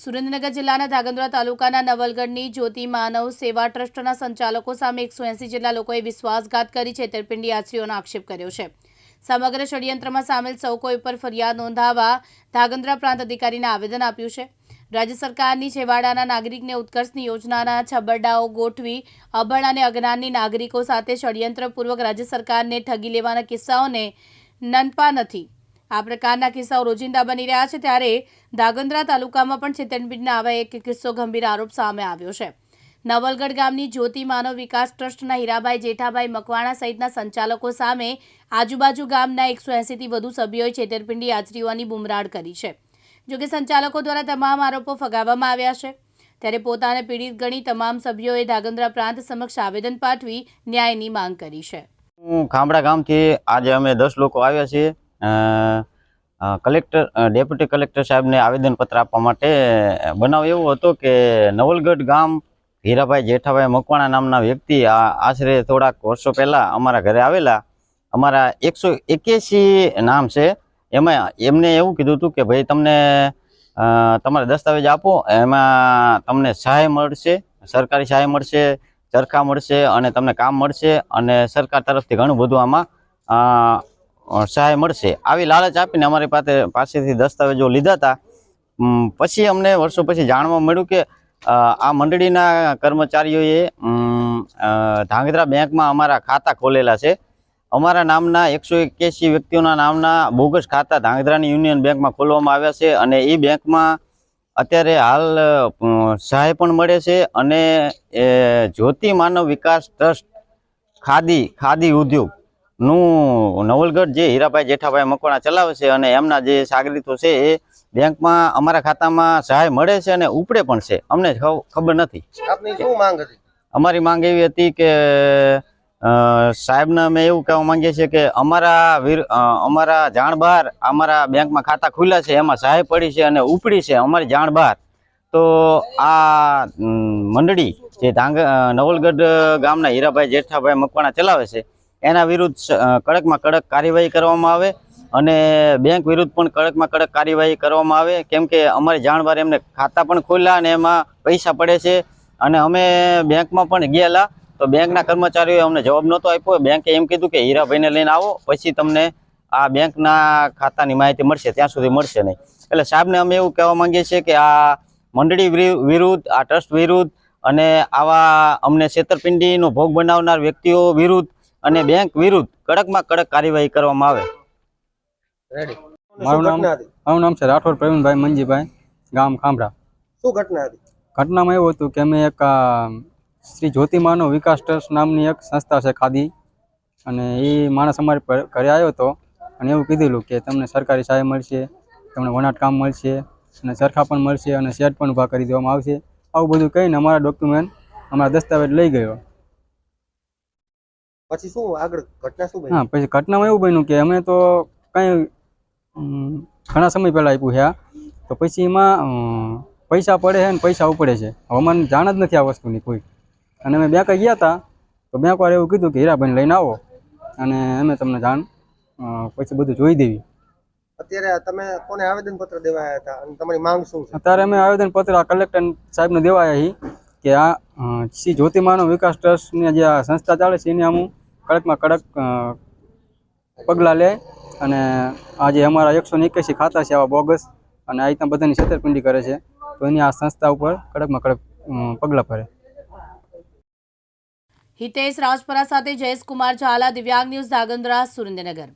સુરેન્દ્રનગર જિલ્લાના ધાગંદ્રા તાલુકાના નવલગઢની જ્યોતિ માનવ સેવા ટ્રસ્ટના સંચાલકો સામે એકસો એંસી જેટલા લોકોએ વિશ્વાસઘાત કરી છેતરપિંડી આચરીઓનો આક્ષેપ કર્યો છે. સમગ્ર ષડયંત્રમાં સામેલ સૌ કોઈ ઉપર ફરિયાદ નોંધાવવા ધાગંદ્રા પ્રાંત અધિકારીને આવેદન આપ્યું છે. રાજ્ય સરકારની છેવાડાના નાગરિકને ઉત્કર્ષની યોજનાના છબરડાઓ ગોઠવી અભણ અને અજ્ઞાનની નાગરિકો સાથે ષડયંત્રપૂર્વક રાજ્ય સરકારને ઠગી લેવાના કિસ્સાઓને નનપા નથી. આ પ્રકારના કિસ્સાઓ રોજિંદા બની રહ્યા છે ત્યારે ધાગંદ્રા તાલુકામાં પણ છેતરપિંડના આવા એક કિસ્સો ગંભીર આરોપ સામે આવ્યો છે. નવલગઢ ગામની જ્યોતિ માનવ વિકાસ ટ્રસ્ટના હીરાભાઈ જેઠાભાઈ મકવાણા સહિતના સંચાલકો સામે આજુબાજુ ગામના એકસો એંસીથી વધુ સભ્યોએ છેતરપિંડી આચરી બુમરાડ કરી છે. જોકે સંચાલકો દ્વારા તમામ આરોપો ફગાવવામાં આવ્યા છે. ત્યારે પોતાને પીડિત ગણી તમામ સભ્યોએ ધાગંદ્રા પ્રાંત સમક્ષ આવેદન પાઠવી ન્યાયની માંગ કરી છે. હું ખાંભડા ગામથી આજે અમે દસ લોકો આવ્યા છીએ. કલેક્ટર ડેપ્યુટી કલેક્ટર સાહેબને આવેદનપત્ર આપવા માટે બનાવ એવો હતો કે નવલગઢ ગામ હીરાભાઈ જેઠાભાઈ મકવાણા નામના વ્યક્તિ આ આશરે થોડાક વર્ષો પહેલાં અમારા ઘરે આવેલા. અમારા એકસો એક્યાસી નામ છે. એમાં એમને એવું કીધું હતું કે ભાઈ તમને તમારા દસ્તાવેજ આપો. એમાં તમને સહાય મળશે, સરકારી સહાય મળશે, ચરખા મળશે અને તમને કામ મળશે અને સરકાર તરફથી ઘણું બધું આમાં સહાય મળશે. આવી લાલચ આપીને અમારી પાસે પાસેથી દસ્તાવેજો લીધા હતા પછી અમને વર્ષો પછી જાણવા મળ્યું કે આ મંડળીના કર્મચારીઓએ ધાંગધ્રા બેંકમાં અમારા ખાતા ખોલેલા છે. અમારા નામના એકસો એક્યાસી વ્યક્તિઓના નામના બોગસ ખાતા ધાંગધ્રાની યુનિયન બેંકમાં ખોલવામાં આવ્યા છે અને એ બેંકમાં અત્યારે હાલ સહાય પણ મળે છે અને જ્યોતિ માનવ વિકાસ ટ્રસ્ટ ખાદી ખાદી ઉદ્યોગ નું નવલગઢ જે હીરાભાઈ જેઠાભાઈ મકવાણા ચલાવે છે અને એમના જે સાગરીતો છે એ બેંકમાં અમારા ખાતામાં સહાય મળે છે અને ઉપડે પણ છે. અમને ખબ- ખબર નથી. અમારી માંગ એવી હતી કે સાહેબને અમે એવું કહેવા માંગીએ છીએ કે અમારા વીર અમારા જાણ બહાર અમારા બેંકમાં ખાતા ખુલ્યા છે એમાં સહાય પડી છે અને ઉપડી છે અમારી જાણ બહાર તો આ મંડળી જે ધાંગ નવલગઢ ગામના હીરાભાઈ જેઠાભાઈ મકવાણા ચલાવે છે એના વિરુદ્ધ કડકમાં કડક કાર્યવાહી કરવામાં આવે અને બેંક વિરુદ્ધ પણ કડકમાં કડક કાર્યવાહી કરવામાં આવે. કેમ કે અમારી જાણવાર એમને ખાતા પણ ખોલ્યા અને એમાં પૈસા પડે છે અને અમે બેંકમાં પણ ગયેલા. તો બેંકના કર્મચારીઓએ અમને જવાબ નહોતો આપ્યો. બેંકે એમ કીધું કે હીરાભાઈને લઈને આવો, પછી તમને આ બેંકના ખાતાની માહિતી મળશે, ત્યાં સુધી મળશે નહીં. એટલે સાહેબને અમે એવું કહેવા માંગીએ છીએ કે આ મંડળી વિરુદ્ધ, આ ટ્રસ્ટ વિરુદ્ધ અને આવા અમને છેતરપિંડીનો ભોગ બનાવનાર વ્યક્તિઓ વિરુદ્ધ અને બેંક વિરુદ્ધ કડકમાં કડક કાર્યવાહી કરવામાં આવે. મારું નામ- મારું નામ છે રાઠોડ પ્રવીણભાઈ મંજીભાઈ ગામ ખાંભરા. શું ઘટના હતી? ઘટનામાં એવું હતું કે અમે એક શ્રી જ્યોતિમાનો વિકાસ ટ્રસ્ટ નામની એક સંસ્થા છે ખાદી. અને એ માણસ અમારી ઘરે આવ્યો હતો અને એવું કીધેલું કે તમને સરકારી સહાય મળશે તમને વણાટ કામ મળશે અને ચરખા પણ મળશે અને શેડ પણ ઊભા કરી દેવામાં આવશે. આવું બધું કહીને અમારા ડોક્યુમેન્ટ અમારા દસ્તાવેજ લઈ ગયો. પછી શું આગળ ઘટના શું બની? હા પછી ઘટનામાં એવું બન્યું કે અમે તો કંઈ ઘણા સમય પહેલાં આપ્યું છે તો પછી એમાં પૈસા પડે છે ને પૈસા ઉપડે છે. હવે જાણ જ નથી આ વસ્તુની કોઈ. અને અમે બેંક ગયા હતા તો બેંક વાળા એવું કીધું કે હીરાબેન લઈને આવો. અને અમે તમને જાણ પછી બધું જોઈ દેવી. અત્યારે તમે કોને આવેદન પત્ર દેવાયા હતા અને તમારી માંગ શું છે? અત્યારે અમે આવેદનપત્ર આ કલેક્ટર સાહેબને દેવાયા હી કે આ શ્રી જ્યોતિમાનો વિકાસ ટ્રસ્ટની જે આ સંસ્થા ચાલે છે એની અમુક કડકમાં કડક પગલાં લે અને આ જે અમારા એકસો ને એક્યાસી ખાતા છે આવા બોગસ અને આ રીતના બધાની છેતરપિંડી કરે છે. તો એની આ સંસ્થા ઉપર કડકમાં કડક પગલાં ભરે. હિતેશ રાજપરા સાથે જયેશ કુમાર ઝાલા, દિવ્યાંગ ન્યૂઝ ધાગંદ્રા સુરેન્દ્રનગર.